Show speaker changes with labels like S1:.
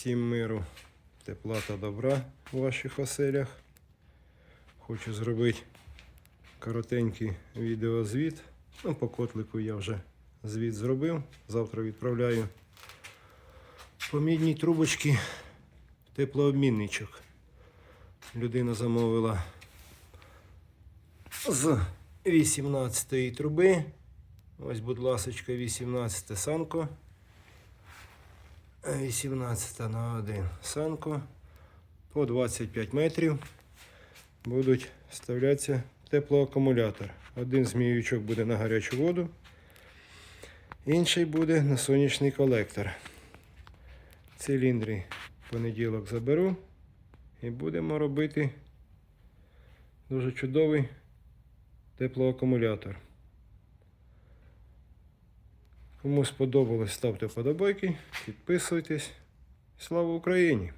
S1: Всім миру, тепла та добра у ваших оселях. Хочу зробити коротенький відеозвіт. Ну, по котлику я вже звіт зробив. Завтра відправляю по мідній трубочці в теплообмінничок. Людина замовила з 18 труби. Ось, будь ласочка, 18 санко. 18 на 1 санко. По 25 метрів будуть вставлятися теплоакумулятор. Один зміючок буде на гарячу воду, інший буде на сонячний колектор. Циліндри в понеділок заберу і будемо робити дуже чудовий теплоакумулятор. Кому сподобалось, ставте вподобайки, підписуйтесь. Слава Україні!